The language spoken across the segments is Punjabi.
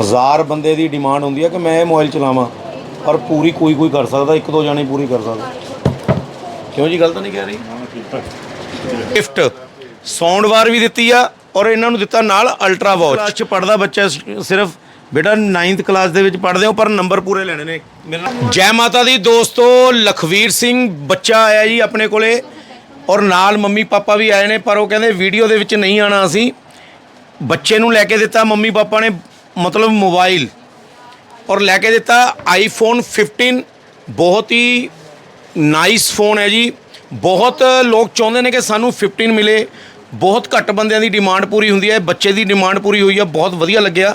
ਹਜ਼ਾਰ ਬੰਦੇ ਦੀ ਡਿਮਾਂਡ ਹੁੰਦੀ ਹੈ ਕਿ ਮੈਂ ਇਹ ਮੋਬਾਈਲ ਚਲਾਵਾਂ। ਪਰ ਪੂਰੀ ਕੋਈ ਕੋਈ ਕਰ ਸਕਦਾ ਇੱਕ ਦੋ ਜਾਣੇ ਪੂਰੀ ਕਰ ਸਕਦਾ। ਕਿਉਂ ਜੀ ਗਲਤ ਨਹੀਂ ਕਹਿ ਰਹੀ? ਗਿਫਟ ਸਾਊਂਡ ਵਾਰ ਵੀ ਦਿੱਤੀ ਆ ਔਰ ਇਹਨਾਂ ਨੂੰ ਦਿੱਤਾ ਨਾਲ ਅਲਟਰਾ ਵਾਚ ਕਲਾਸ ਚ ਪੜਦਾ ਬੱਚਾ ਸਿਰਫ ਬੇਟਾ 9th ਕਲਾਸ ਦੇ ਵਿੱਚ ਪੜਦੇ ਹੋ ਪਰ ਨੰਬਰ ਪੂਰੇ ਲੈਣੇ ਨੇ। ਮੇਰੇ ਨਾਲ ਜੈ ਮਾਤਾ ਦੀ ਦੋਸਤੋ ਲਖਵੀਰ ਸਿੰਘ ਬੱਚਾ ਆਇਆ ਜੀ ਆਪਣੇ ਕੋਲੇ ਔਰ ਨਾਲ ਮੰਮੀ ਪਾਪਾ ਵੀ ਆਏ ਨੇ ਪਰ ਉਹ ਕਹਿੰਦੇ ਵੀਡੀਓ ਦੇ ਵਿੱਚ ਨਹੀਂ ਆਣਾ ਅਸੀਂ। ਬੱਚੇ ਨੂੰ ਲੈ ਕੇ ਦਿੱਤਾ ਮੰਮੀ ਪਾਪਾ ਨੇ ਮਤਲਬ ਮੋਬਾਈਲ ਔਰ ਲੈ ਕੇ ਦਿੱਤਾ ਆਈਫੋਨ 15 ਬਹੁਤ ਹੀ ਨਾਈਸ ਫੋਨ ਹੈ ਜੀ। ਬਹੁਤ ਲੋਕ ਚਾਹੁੰਦੇ ਨੇ ਕਿ ਸਾਨੂੰ 15 ਮਿਲੇ। ਬਹੁਤ ਘੱਟ ਬੰਦਿਆਂ ਦੀ ਡਿਮਾਂਡ ਪੂਰੀ ਹੁੰਦੀ ਹੈ। ਬੱਚੇ ਦੀ ਡਿਮਾਂਡ ਪੂਰੀ ਹੋਈ ਹੈ ਬਹੁਤ ਵਧੀਆ ਲੱਗਿਆ।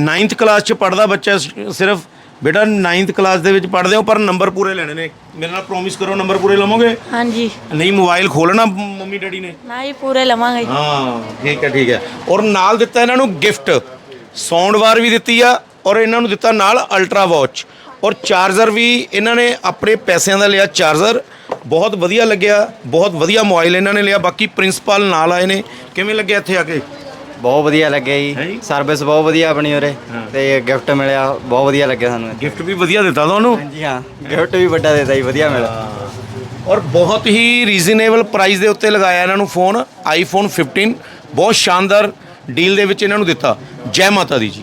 9th ਕਲਾਸ 'ਚ ਪੜਦਾ ਬੱਚਾ ਸਿਰਫ ਬੇਟਾ 9th ਕਲਾਸ ਦੇ ਵਿੱਚ ਪੜਦੇ ਹੋ ਪਰ ਨੰਬਰ ਪੂਰੇ ਲੈਣੇ ਨੇ। ਮੇਰੇ ਨਾਲ ਪ੍ਰੋਮਿਸ ਕਰੋ ਨੰਬਰ ਪੂਰੇ ਲਵੋਗੇ? ਹਾਂਜੀ। ਨਹੀਂ ਮੋਬਾਈਲ ਖੋਲਣਾ ਮੰਮੀ ਡੈਡੀ ਨੇ। ਨਾ ਜੀ ਪੂਰੇ ਲਵਾਂਗੇ। ਹਾਂ ਠੀਕ ਹੈ ਠੀਕ ਹੈ। ਔਰ ਨਾਲ ਦਿੱਤਾ ਇਹਨਾਂ ਨੂੰ ਗਿਫਟ ਸਾਊਂਡ ਵਾਰ ਵੀ ਦਿੱਤੀ ਆ ਔਰ ਇਹਨਾਂ ਨੂੰ ਦਿੱਤਾ ਨਾਲ ਅਲਟਰਾ ਵਾਚ। ਔਰ ਚਾਰਜਰ ਵੀ ਇਹਨਾਂ ਨੇ ਆਪਣੇ ਪੈਸਿਆਂ ਦਾ ਲਿਆ ਚਾਰਜਰ। ਬਹੁਤ ਵਧੀਆ ਲੱਗਿਆ ਬਹੁਤ ਵਧੀਆ ਮੋਬਾਈਲ ਇਹਨਾਂ ਨੇ ਲਿਆ। ਬਾਕੀ ਪ੍ਰਿੰਸੀਪਲ ਨਾਲ ਆਏ ਨੇ। ਕਿਵੇਂ ਲੱਗਿਆ ਇੱਥੇ ਆ ਕੇ? ਬਹੁਤ ਵਧੀਆ ਲੱਗਿਆ? ਜੀ। ਸਰਵਿਸ ਬਹੁਤ ਵਧੀਆ ਆਪਣੀ ਉਰੇ। ਤੇ ਗਿਫਟ ਮਿਲਿਆ ਬਹੁਤ ਵਧੀਆ ਲੱਗਿਆ ਸਾਨੂੰ। ਗਿਫਟ ਵੀ ਵਧੀਆ ਦਿੱਤਾ ਤੁਹਾਨੂੰ ਹਾਂਜੀ ਹਾਂ ਗਿਫਟ ਵੀ ਵੱਡਾ ਦਿੱਤਾ ਜੀ ਵਧੀਆ ਮਿਲਿਆ। ਔਰ ਬਹੁਤ ਹੀ ਰੀਜ਼ਨੇਬਲ ਪ੍ਰਾਈਸ ਦੇ ਉੱਤੇ ਲਗਾਇਆ ਇਹਨਾਂ ਨੂੰ ਫੋਨ ਆਈਫੋਨ 15 ਬਹੁਤ ਸ਼ਾਨਦਾਰ ਡੀਲ ਦੇ ਵਿੱਚ ਇਹਨਾਂ ਨੂੰ ਦਿੱਤਾ। ਜੈ ਮਾਤਾ ਦੀ ਜੀ।